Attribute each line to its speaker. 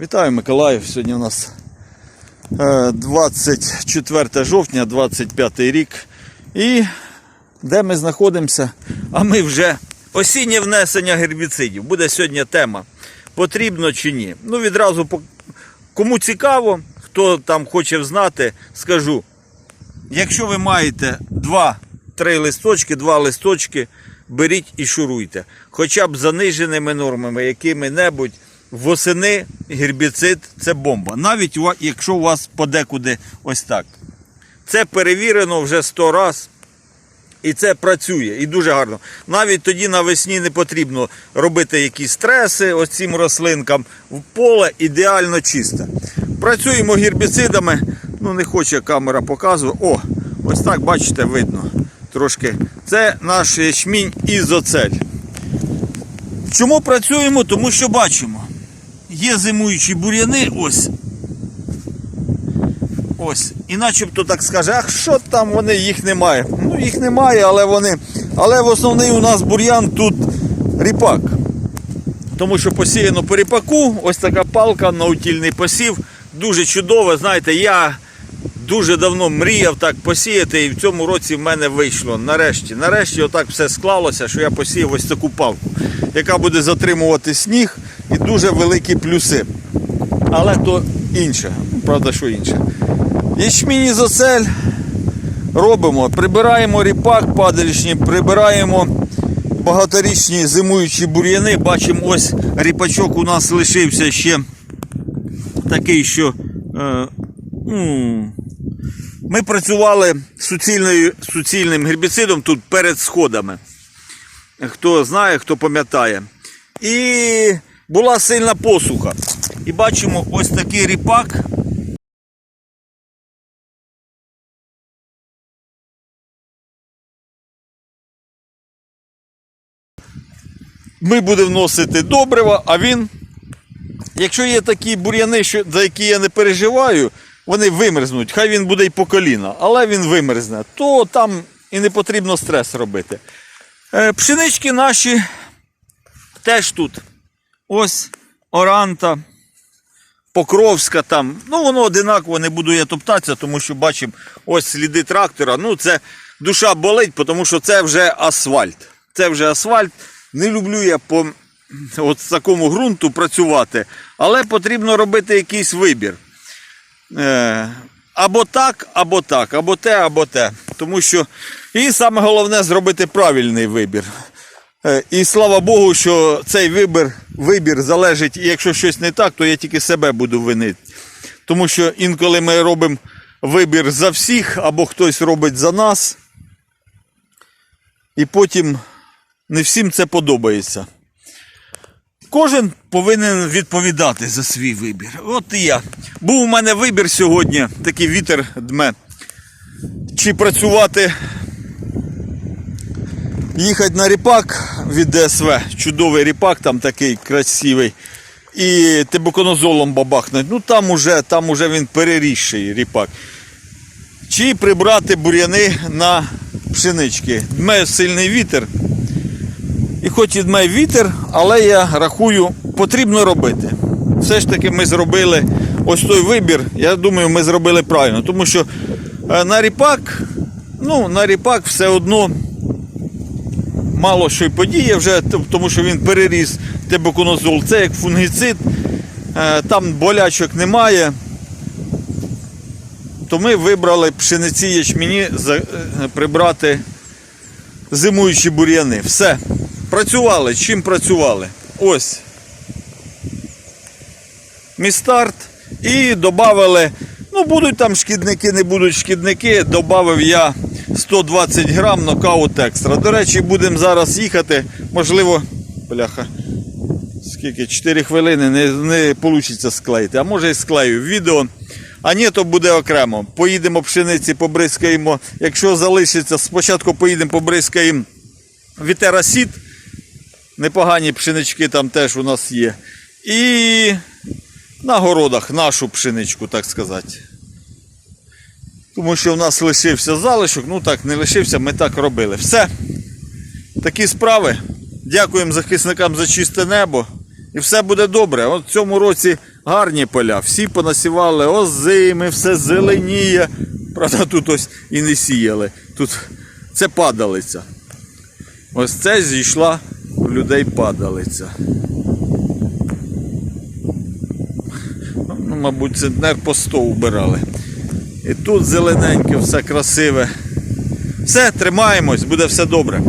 Speaker 1: Вітаю Миколаїв. Сьогодні у нас е, 24 жовтня, 25 рік. І де ми знаходимося? А ми вже осіннє внесення гербіцидів. Буде сьогодні тема. Потрібно чи ні. Ну, відразу, кому цікаво, хто там хоче знати, скажу. Якщо ви маєте 2-3 листочки, 2 листочки, беріть і шуруйте. Хоча б заниженими нормами, якими-небудь. Восени гербіцид це бомба. Навіть якщо у вас подекуди ось так. Це перевірено вже 100 разів. І це працює, і дуже гарно. Навіть тоді навесні не потрібно робити якісь стреси ось цим рослинкам. Поле ідеально чисте. Працюємо гербіцидами. Ну, не хоче камера показувати. О, ось так, бачите, видно трошки. Це наш ячмінь ізоцель. Чому працюємо? Тому що бачимо. Є зимуючі бур'яни, ось Ось. І начебто так скаже, ах, що там вони, їх немає. Ну, їх немає, але вони. Але в основний у нас бур'ян тут ріпак. Тому що посіяно по ріпаку, ось така палка на утільний посів. Дуже чудово. Знаєте, я дуже давно мріяв так посіяти, і в цьому році в мене вийшло. Нарешті, нарешті, отак все склалося, що я посіяв ось таку палку, яка буде затримувати сніг і дуже великі плюси. Але то інше. Правда, що інше. Ячмінь ізоцель робимо, прибираємо ріпак падалічні, прибираємо багаторічні зимуючі бур'яни. Бачимо, ось ріпачок у нас лишився ще такий, що е, ну, ми працювали суцільною, суцільним гербіцидом тут перед сходами. Хто знає, хто пам'ятає. І була сильна посуха. І бачимо ось такий ріпак. Ми будемо вносити добрива, а він, якщо є такі бур'яни, за які я не переживаю, вони вимерзнуть. Хай він буде й по коліна, але він вимерзне, то там і не потрібно стрес робити. Е, пшенички наші теж тут. Ось оранта, Покровська там. Ну, воно одинаково, не буду я топтатися, тому що бачимо ось сліди трактора. Ну, це душа болить, тому що це вже асфальт. Це вже асфальт. Не люблю я по от такому ґрунту працювати, але потрібно робити якийсь вибір. Е, або так, або так, або те, або те. Тому що і саме головне зробити правильний вибір. Е, І слава Богу, що цей вибір, вибір залежить, і якщо щось не так, то я тільки себе буду винити. Тому що інколи ми робимо вибір за всіх, або хтось робить за нас. І потім не всім це подобається. Кожен повинен відповідати за свій вибір. От і я. Був у мене вибір сьогодні, такий вітер дме. Чи працювати, їхати на ріпак від ДСВ. Чудовий ріпак, там такий красивий. І тибуконозолом бабахнуть. Ну там уже, там уже він перерісший ріпак. Чи прибрати бур'яни на пшенички. Дме сильний вітер. І хоч і дме вітер, але я рахую, потрібно робити. Все ж таки ми зробили ось той вибір. Я думаю, ми зробили правильно. Тому що е, на ріпак, ну, на ріпак все одно мало що й подіє вже, тому що він переріс тебеконозол. Це як фунгіцид, е, там болячок немає. То ми вибрали пшениці ячмені е, прибрати зимуючі бур'яни. Все. Працювали. Чим працювали? Ось. Мій старт. І додали, ну будуть там шкідники, не будуть шкідники. Додав я 120 грам нокаут екстра. До речі, будемо зараз їхати. Можливо, бляха, скільки? 4 хвилини не, не вийде склеїти. А може і склею відео. А ні, то буде окремо. Поїдемо пшениці, побризкаємо. Якщо залишиться, спочатку поїдемо побризкаємо вітерасід. Непогані пшенички там теж у нас є. І на городах нашу пшеничку, так сказати. Тому що в нас лишився залишок, ну так, не лишився, ми так робили. Все. Такі справи. Дякуємо захисникам за чисте небо І все буде добре. От в цьому році гарні поля. Всі понасівали озими, все зеленіє. Правда, тут ось і не сіяли. Тут це падалиця. Ось це зійшла у людей падалиця. Ну, мабуть, центнер по 100 убирали. І тут зелененьке, все красиве. Все, тримаємось, буде все добре.